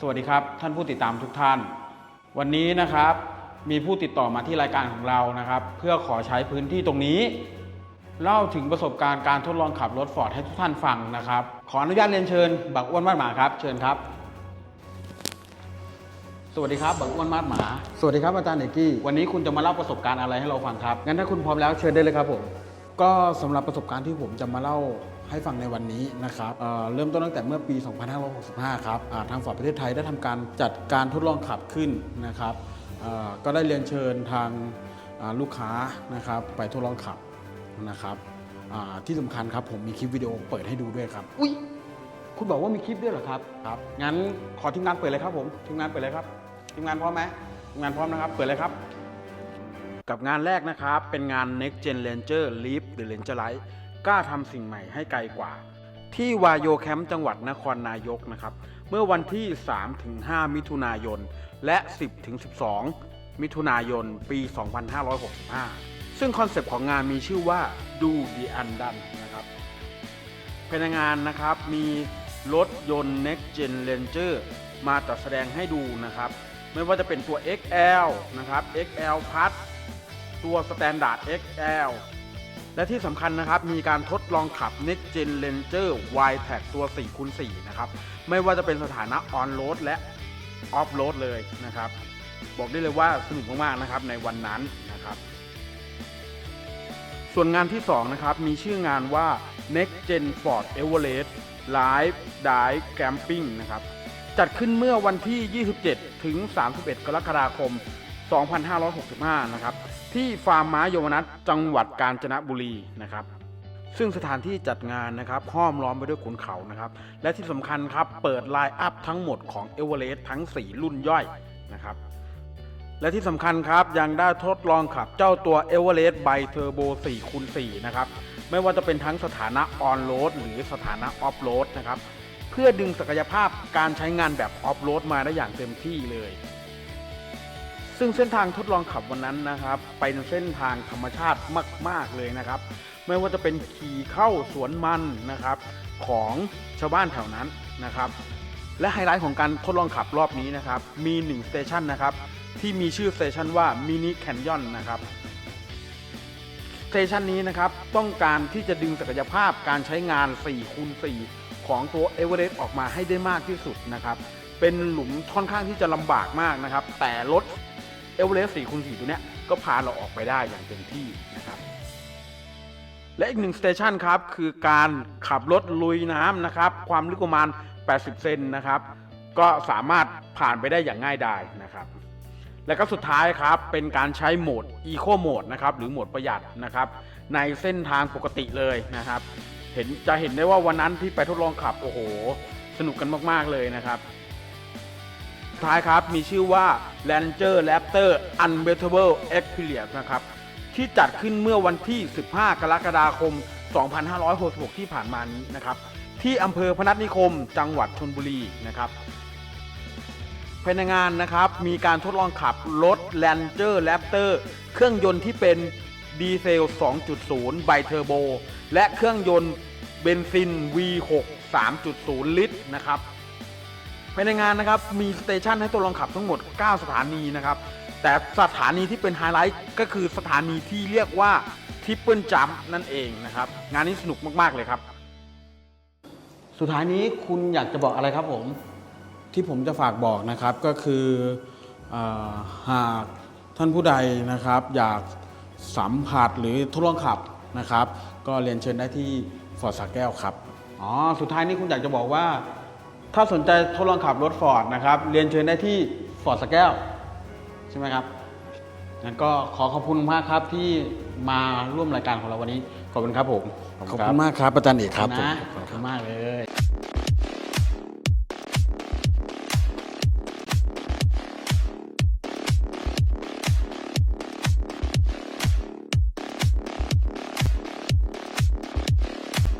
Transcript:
สวัสดีครับ ท่านผู้ติดตามทุกท่าน วันนี้นะครับ มีผู้ติดต่อมาที่รายการของเรานะครับ เพื่อขอใช้พื้นที่ตรงนี้ เล่าถึงประสบการณ์การทดลองขับรถฟอร์ดให้ทุกท่านฟังนะครับ ขออนุญาตเรียนเชิญ บักอ้วนมาดหมาครับ เชิญครับ สวัสดีครับบักอ้วนมาดหมา สวัสดีครับอาจารย์เอกกี้วันนี้คุณจะมาเล่าประสบการณ์อะไรให้เราฟังครับงั้นถ้าคุณพร้อมแล้วเชิญได้เลยครับผมก็สำหรับประสบการณ์ที่ผมจะมาเล่า ให้ฟังในวันนี้นะครับเอ่อเริ่มต้นตั้งแต่เมื่อปี 2565 ครับอ่าทางฟอร์ดประเทศไทยได้ทำการจัดการทดลองขับขึ้นนะครับเอ่อก็ได้เรียนเชิญทางอ่าลูกค้านะครับไปทดลองขับนะครับอ่าที่สำคัญครับผมมีคลิปวิดีโอเปิดให้ดูด้วยครับอุ้ยคุณบอกว่ามีคลิปด้วยเหรอครับครับงั้นขอทีมงานเปิดเลยครับผมทีมงานเปิดเลยครับทีมงานพร้อมไหมทีมงานพร้อมนะครับ เปิดเลยครับ กับงานแรกนะครับเป็นงาน Next Gen Ranger Leap the Ranger Light กล้าทำสิ่งใหม่ให้ไกลกว่า ที่วายโยแคมป์จังหวัดนครนายกนะครับ เมื่อวันที่ 3-5 มิถุนายน และ 10-12 มิถุนายน ปี 2565 ซึ่งคอนเซปต์ของงานมีชื่อว่า Do the Undone นะครับภายในงานนะครับมีรถยนต์ Next Gen Ranger มาจัดแสดงให้ดูนะครับ ไม่ว่าจะเป็นตัว XL นะครับ XL Plus ตัว Standard XL และที่สำคัญนะครับมีการทดลองขับ Next Gen Ranger y t a g ตัว4คูณ4นะครับไม่ว่าจะเป็นสถานะ On Road และ Off Road เลยนะครับ บอกได้เลยว่าสนุกมากๆนะครับในวันนั้นนะครับส่วนงานที่2นะครับมีชื่องานว่า Next Gen Ford Everest Live Dive Camping นะครับจัดขึ้นเมื่อวันที่ 27 ถึง 31 กรกฎาคม 2565 นะครับ ที่ฟาร์มม้าโยมนัสจังหวัดกาญจนบุรีนะครับ ซึ่งสถานที่จัดงานนะครับห้อมล้อมไปด้วยขุนเขานะครับ และที่สำคัญครับเปิดไลน์อัพทั้งหมดของเอเวอเรสต์ทั้ง 4 รุ่นย่อยนะครับและที่สำคัญครับยังได้ทดลองขับเจ้าตัว e v e r e s t by Turbo 4คูณ4นะครับ ไม่ว่าจะเป็นทั้งสถานะ On Road หรือสถานะ Off Road นะครับ เพื่อดึงศักยภาพการใช้งานแบบ Off Road มาได้อย่างเต็มที่เลย ซึ่งเส้นทางทดลองขับวันนั้นนะครับเป็นเส้นทางธรรมชาติมาก ๆเลยนะครับ ไม่ว่าจะเป็นขี่เข้าสวนมันนะครับของชาวบ้านแถวนั้นนะครับ และไฮไลท์ของการทดลองขับรอบนี้นะครับ มี1สเตชันนะครับที่มีชื่อสเตชันว่ามินิแคนยอนนะครับสเตชันนี้นะครับต้องการที่จะดึงศักยภาพการใช้งาน4คูณ4ของตัวเอเวอเรสต์ออกมาให้ได้มากที่สุดนะครับ เป็นหลุมค่อนข้างที่จะลำบากมากนะครับ แต่รถ เอเวอเรสต์4คูณ4ตัวเนี้ยก็พาเราออกไปได้อย่างเต็มที่นะครับและอีกหนึ่งสเตชันครับคือการขับรถลุยน้ำนะครับ ความลึกประมาณ 80 เซนนะครับ ก็สามารถผ่านไปได้อย่างง่ายดายนะครับ และก็สุดท้ายครับเป็นการใช้โหมด Eco Mode นะครับหรือโหมดประหยัดนะครับ ในเส้นทางปกติเลยนะครับ เห็นจะเห็นได้ว่าวันนั้นที่ไปทดลองขับ โอ้โห สนุกกันมาก ๆ เลยนะครับ ท้ายครับมีชื่อว่า Ranger Raptor Unbeatable Experience นะครับ ที่จัดขึ้นเมื่อวันที่ 15 กรกฎาคม 2566 ที่ผ่านมานี้นะครับ ที่อำเภอพนัสนิคม จังหวัดชนบุรีนะครับภายในงานนะครับมีการทดลองขับรถ Ranger Raptor เครื่องยนต์ที่เป็นดีเซล 2.0 ไบเทอร์โบ และเครื่องยนต์เบนซิน V6 3.0 ลิตรนะครับ ภายในงานนะครับมีสเตชันให้ทดลองขับทั้งหมด 9 สถานีนะครับ แต่สถานีที่เป็นไฮไลท์ก็คือสถานีที่เรียกว่าทิปเปิลจัมนั่นเองนะครับ งานนี้สนุกมาก ๆ เลยครับ สุดท้ายนี้คุณอยากจะบอกอะไรครับผม ที่ผมจะฝากบอกนะครับก็คืออหากท่านผู้ใดนะครับ อยากสัมผัสหรือทดลองขับนะครับ ก็เรียนเชิญได้ที่ฟอร์ดสาแก้วครับ อ๋อ สุดท้ายนี้คุณอยากจะบอกว่า ถ้าสนใจทดลองขับรถฟอร์ดนะครับ เรียนเชิญได้ที่ฟอร์ดสาแก้ว ใช่ไหมครับงั้นก็ขอขอบคุณมากครับที่มาร่วมรายการของเราวันนี้ ขอบคุณครับผมขอบคุณมากครับอาจารย์เอกครับผมนะขอบคุณมากเลย